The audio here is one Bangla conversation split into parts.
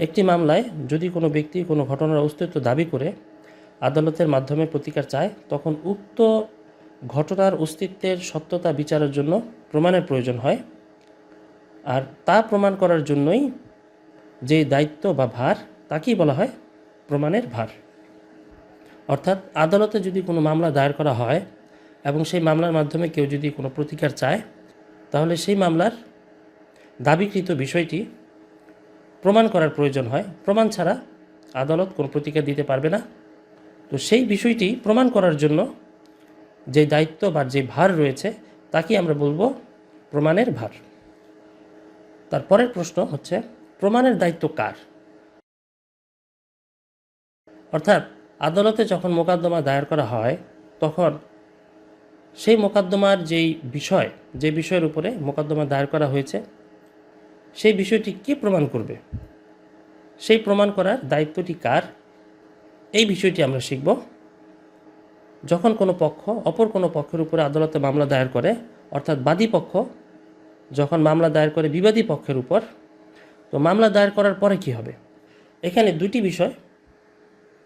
একটি মামলায় যদি কোনো ব্যক্তি কোনো ঘটনার অস্তিত্ব দাবি করে আদালতের মাধ্যমে প্রতিকার চায়, তখন উক্ত ঘটনার অস্তিত্বের সত্যতা বিচারের জন্য প্রমাণের প্রয়োজন হয়। আর তা প্রমাণ করার জন্যই যে দায়িত্ব বা ভার, তাকেই বলা হয় প্রমাণের ভার। অর্থাৎ আদালতে যদি কোনো মামলা দায়ের করা হয় এবং সেই মামলার মাধ্যমে কেউ যদি কোনো প্রতিকার চায়, তাহলে সেই মামলার দাবিকৃত বিষয়টি প্রমাণ করার প্রয়োজন হয়। প্রমাণ ছাড়া আদালত কোনো প্রতিকার দিতে পারবে না। তো সেই বিষয়টি প্রমাণ করার জন্য যে দায়িত্ব বা যে ভার রয়েছে, তাকে আমরা বলব প্রমাণের ভার। তারপরের প্রশ্ন হচ্ছে, প্রমাণের দায়িত্ব কার? অর্থাৎ আদালতে যখন মোকদ্দমা দায়ের করা হয়, তখন সেই মোকদ্দমার যেই বিষয়, যে বিষয়ের উপরে মোকদ্দমা দায়ের করা হয়েছে সেই বিষয়টি কে প্রমাণ করবে? সেই প্রমাণ করার দায়িত্বটি কার? এই বিষয়টি আমরা শিখব। যখন কোনো পক্ষ অপর কোনো পক্ষের উপরে আদালতে মামলা দায়ের করে, অর্থাৎ বাদী পক্ষ, যখন মামলা দায়ের করে বিবাদী পক্ষের উপর, তো মামলা দায়ের করার পরে কি হবে? এখানে দুটি বিষয়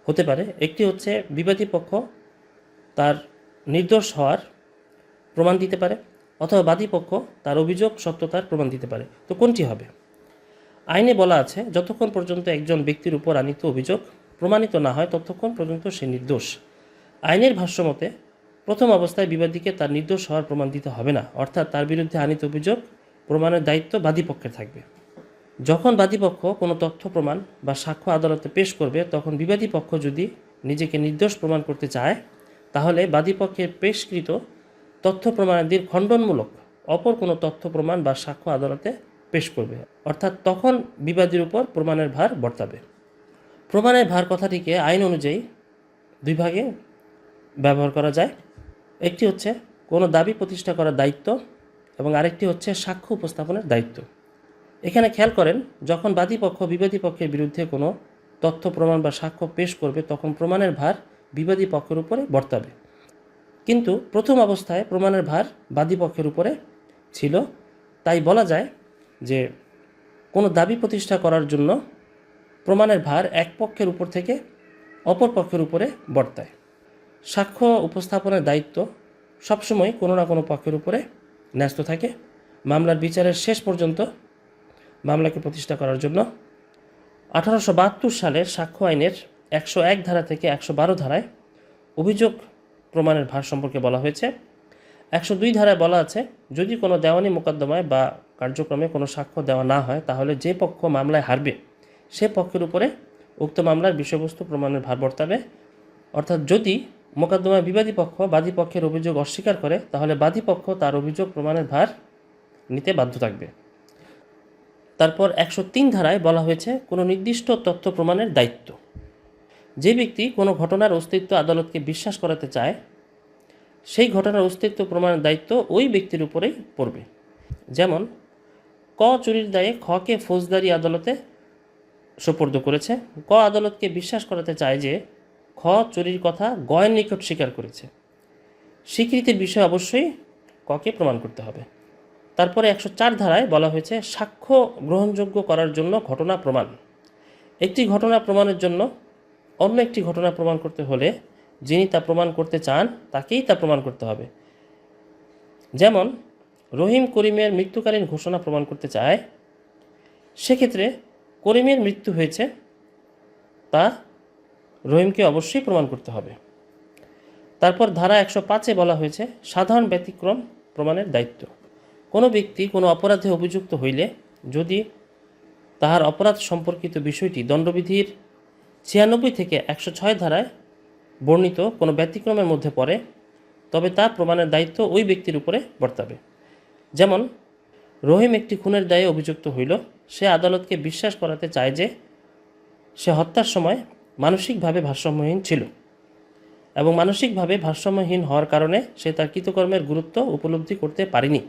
হতে পারে। একটি হচ্ছে বিবাদী পক্ষ তার নির্দোষ হওয়ার প্রমাণ দিতে পারে। অথবা বাদী পক্ষ তার অভিযোগ, সত্যতার প্রমাণ দিতে পারে। তো কোনটি হবে? আইনে বলা আছে, যতক্ষণ পর্যন্ত একজন ব্যক্তির উপর আনিত অভিযোগ প্রমাণিত না হয়, ততক্ষণ পর্যন্ত সে নির্দোষ। আইনের ভাষ্যমতে প্রথম অবস্থায় বিবাদীকে তার নির্দোষ হওয়ার প্রমাণ দিতে হবে না, অর্থাৎ তার বিরুদ্ধে আনিত অভিযোগ প্রমাণের দায়িত্ব বাদী পক্ষের থাকবে। যখন বাদীপক্ষ কোনো তথ্য প্রমাণ বা সাক্ষ্য আদালতে পেশ করবে, তখন বিবাদী পক্ষ যদি নিজেকে নির্দোষ প্রমাণ করতে চায়, তাহলে বাদীপক্ষের পেশকৃত তথ্য প্রমাণাদির খণ্ডনমূলক অপর কোনো তথ্য প্রমাণ বা সাক্ষ্য আদালতে পেশ করবে। অর্থাৎ তখন বিবাদীর উপর প্রমাণের ভার বর্তাবে। প্রমাণের ভার কথাটিকে আইন অনুযায়ী দুই ভাগে ব্যবহার করা যায়। একটি হচ্ছে কোনো দাবি প্রতিষ্ঠা করার দায়িত্ব এবং আরেকটি হচ্ছে সাক্ষ্য উপস্থাপনের দায়িত্ব। এখানে খেয়াল করেন, যখন বাদী পক্ষ বিবাদী পক্ষের বিরুদ্ধে কোনো তথ্য প্রমাণ বা সাক্ষ্য পেশ করবে, তখন প্রমাণের ভার বিবাদী পক্ষের উপরে বর্তাবে। কিন্তু প্রথম অবস্থায় প্রমাণের ভার বাদী পক্ষের উপরে ছিল। তাই বলা যায় যে কোনো দাবি প্রতিষ্ঠা করার জন্য প্রমাণের ভার এক পক্ষের উপর থেকে অপর পক্ষের উপরে বর্তায়। সাক্ষ্য উপস্থাপনের দায়িত্ব সবসময় কোনো না কোনো পক্ষের উপরে ন্যস্ত থাকে। মামলার বিচারের শেষ পর্যন্ত মামলাকে প্রতিষ্ঠা করার জন্য আঠারোশো বাহাত্তর সালের সাক্ষ্য আইনের একশো এক ধারা থেকে একশো বারো ধারায় অভিযোগ প্রমাণের ভার সম্পর্কে বলা হয়েছে। একশো দুই ধারায় বলা আছে, যদি কোনো দেওয়ানি মোকদ্দমায় বা কার্যক্রমে কোনো সাক্ষ্য দেওয়া না হয়, তাহলে যে পক্ষ মামলায় হারবে, সে পক্ষের উপরে উক্ত মামলার বিষয়বস্তু প্রমাণের ভার বর্তাবে। অর্থাৎ যদি মোকদ্দমায় বিবাদী পক্ষ, বাদী পক্ষের অভিযোগ অস্বীকার করে, তাহলে বাদী পক্ষ তার অভিযোগ প্রমাণের ভার নিতে বাধ্য থাকবে। তারপর একশো তিন ধারায় বলা হয়েছে, কোনো নির্দিষ্ট তথ্য প্রমাণের দায়িত্ব। যে ব্যক্তি কোনো ঘটনার অস্তিত্ব আদালতকে বিশ্বাস করাতে চায়, সেই ঘটনার অস্তিত্ব প্রমাণের দায়িত্ব ওই ব্যক্তির উপরেই পড়বে। যেমন, ক চুরির দায়ে খকে ফৌজদারি আদালতে সোপর্দ করেছে। ক আদালতকে বিশ্বাস করাতে চায় যে, খ চুরির কথা গয়ের নিকট স্বীকার করেছে। স্বীকৃতির বিষয় অবশ্যই ককে প্রমাণ করতে হবে। তারপরে একশো চার ধারায় বলা হয়েছে, সাক্ষ্য গ্রহণযোগ্য করার জন্য ঘটনা প্রমাণ। একটি ঘটনা প্রমাণের জন্য অন্য একটি ঘটনা প্রমাণ করতে হলে যিনি তা প্রমাণ করতে চান, তাকেই তা প্রমাণ করতে হবে। যেমন, রহিম করিমের মৃত্যুকালীন ঘোষণা প্রমাণ করতে চায়, সেক্ষেত্রে করিমের মৃত্যু হয়েছে, তা রহিমকে অবশ্যই প্রমাণ করতে হবে। তারপর ধারা একশো পাঁচে বলা হয়েছে, সাধারণ ব্যতিক্রম প্রমাণের দায়িত্ব। কোনো ব্যক্তি কোনো অপরাধে অভিযুক্ত হইলে যদি তাহার অপরাধ সম্পর্কিত বিষয়টি দণ্ডবিধির ছিয়ানব্বই থেকে একশো ছয় ধারায় বর্ণিত কোনো ব্যতিক্রমের মধ্যে পড়ে, তবে তা প্রমাণের দায়িত্ব ওই ব্যক্তির উপরে বর্তাবে। যেমন, রহিম একটি খুনের দায়ে অভিযুক্ত হইল, সে আদালতকে বিশ্বাস করাতে চায় যে সে হত্যার সময় মানসিকভাবে ভারসাম্যহীন ছিল এবং মানসিকভাবে ভারসাম্যহীন হওয়ার কারণে সে তার কৃতকর্মের গুরুত্ব উপলব্ধি করতে পারেনি।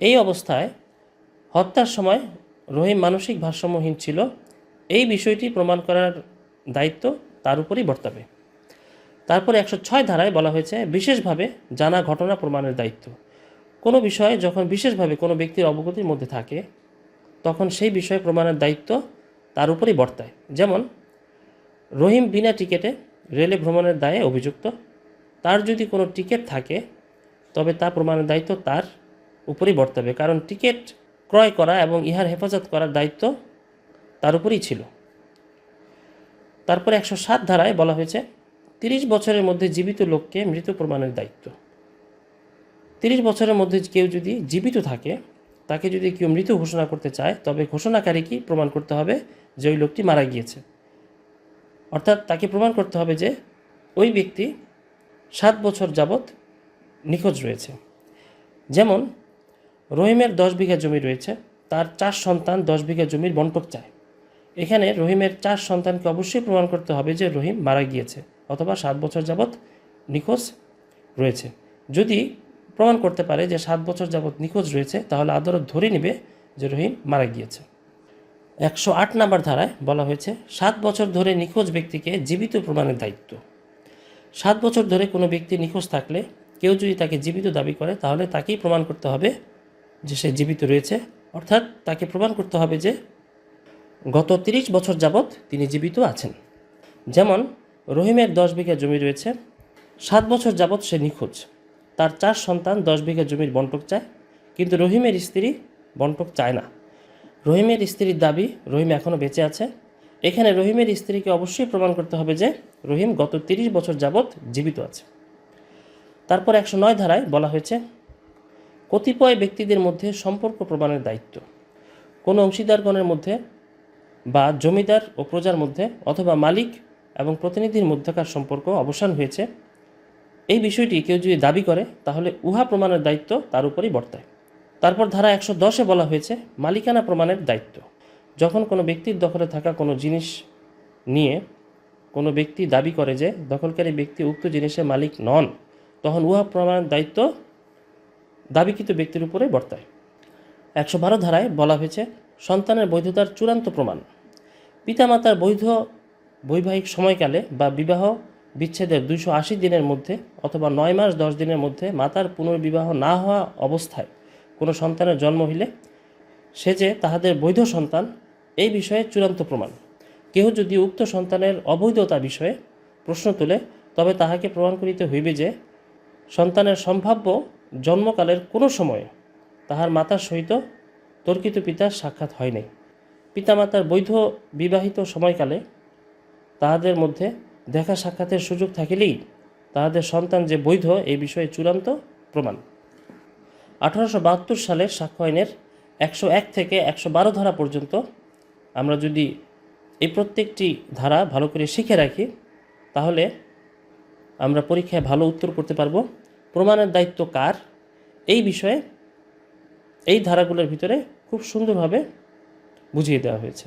এই অবস্থায় হত্যার সময় রহিম মানসিক ভারসাম্যহীন ছিল। এই বিষয়টি প্রমাণ করার দায়িত্ব তার উপরেই বর্তাবে। তারপরে একশো ছয় ধারায় বলা হয়েছে, বিশেষভাবে জানা ঘটনা প্রমাণের দায়িত্ব। কোনো বিষয়ে যখন বিশেষভাবে কোনো ব্যক্তির অবগতির মধ্যে থাকে, তখন সেই বিষয়ে প্রমাণের দায়িত্ব তার উপরেই বর্তায়। যেমন, রহিম বিনা টিকিটে রেলে ভ্রমণের দায়ে অভিযুক্ত। তার যদি কোনো টিকিট থাকে, তবে তা প্রমাণের দায়িত্ব তার উপরেই বর্তাবে। কারণ টিকিট ক্রয় করা এবং ইহার হেফাজত করার দায়িত্ব তার উপরেই ছিল। তারপরে একশো সাত ধারায় বলা হয়েছে, তিরিশ বছরের মধ্যে জীবিত লোককে মৃত প্রমাণের দায়িত্ব। তিরিশ বছরের মধ্যে কেউ যদি জীবিত থাকে, তাকে যদি কেউ মৃত ঘোষণা করতে চায়, তবে ঘোষণাকারীকেই প্রমাণ করতে হবে যে ওই লোকটি মারা গিয়েছে? অর্থাৎ তাকে প্রমাণ করতে হবে যে ওই ব্যক্তি সাত বছর যাবৎ নিখোঁজ রয়েছে। যেমন রহিমের দশ বিঘা জমি রয়েছে, তার চার সন্তান দশ বিঘা জমির বন্টক চায়। এখানে রহিমের চার সন্তানকে অবশ্যই প্রমাণ করতে হবে যে রহিম মারা গিয়েছে অথবা সাত বছর যাবৎ নিখোঁজ রয়েছে। যদি প্রমাণ করতে পারে যে সাত বছর যাবৎ নিখোঁজ রয়েছে, তাহলে আদালত ধরে নেবে যে রহিম মারা গিয়েছে। একশো আট নম্বর ধারায় বলা হয়েছে, সাত বছর ধরে নিখোঁজ ব্যক্তিকে জীবিত প্রমাণের দায়িত্ব। সাত বছর ধরে কোনো ব্যক্তি নিখোঁজ থাকলে কেউ যদি তাকে জীবিত দাবি করে, তাহলে তাকেই প্রমাণ করতে হবে যে সে জীবিত রয়েছে। অর্থাৎ তাকে প্রমাণ করতে হবে যে গত তিরিশ বছর যাবৎ তিনি জীবিত আছেন। যেমন, রহিমের দশ বিঘা জমি রয়েছে, সাত বছর যাবৎ সে নিখোঁজ। তার চার সন্তান দশ বিঘা জমির বন্টক চায়, কিন্তু রহিমের স্ত্রী বন্টক চায় না। রহিমের স্ত্রীর দাবি, রহিম এখনও বেঁচে আছে। এখানে রহিমের স্ত্রীকে অবশ্যই প্রমাণ করতে হবে যে, রহিম গত তিরিশ বছর যাবৎ জীবিত আছে। তারপর একশো নয় ধারায় বলা হয়েছে, কতিপয় ব্যক্তিদের মধ্যে সম্পর্ক প্রমাণের দায়িত্ব। কোনো অংশীদারগণের মধ্যে বা জমিদার ও প্রজার মধ্যে অথবা মালিক এবং প্রতিনিধির মধ্যকার সম্পর্ক অবসান হয়েছে। এই বিষয়টি কেউ যদি দাবি করে, তাহলে উহা প্রমাণের দায়িত্ব তার উপরই বর্তায়। তারপর ধারা একশো দশে বলা হয়েছে, মালিকানা প্রমাণের দায়িত্ব। যখন কোনো ব্যক্তির দখলে থাকা কোনো জিনিস নিয়ে কোনো ব্যক্তি দাবি করে যে দখলকারী ব্যক্তি উক্ত জিনিসের মালিক নন, তখন উহা প্রমাণের দায়িত্ব দাবিকৃত ব্যক্তির উপরে বর্তায়। একশো বারো ধারায় বলা হয়েছে, সন্তানের বৈধতার চূড়ান্ত প্রমাণ। পিতামাতার বৈধ বৈবাহিক সময়কালে বা বিবাহ বিচ্ছেদের দুইশো আশি দিনের মধ্যে অথবা নয় মাস দশ দিনের মধ্যে মাতার পুনর্বিবাহ না হওয়া অবস্থায় কোনো সন্তানের জন্ম হইলে সে যে তাহাদের বৈধ সন্তান, এই বিষয়ে চূড়ান্ত প্রমাণ। কেহ যদি উক্ত সন্তানের অবৈধতা বিষয়ে প্রশ্ন তোলে, তবে তাহাকে প্রমাণ করিতে হইবে যে সন্তানের সম্ভাব্য জন্মকালের কোনো সময়ে তাহার মাতার সহিত তর্কিত পিতার সাক্ষাৎ হয় নাই। পিতামাতার বৈধ বিবাহিত সময়কালে তাহাদের মধ্যে দেখা সাক্ষাতের সুযোগ থাকিলেই তাহাদের সন্তান যে বৈধ এই বিষয়ে চূড়ান্ত প্রমাণ। আঠারোশো বাহাত্তর সালের সাক্ষ্য আইনের একশো এক থেকে একশো বারো ধারা পর্যন্ত আমরা যদি এই প্রত্যেকটি ধারা ভালো করে শিখে রাখি, তাহলে আমরা পরীক্ষায় ভালো উত্তর করতে পারব। প্রমাণের দায়িত্ব কার? এই বিষয়ে এই ধারাগুলোর ভিতরে খুব সুন্দরভাবে বুঝিয়ে দেওয়া হয়েছে।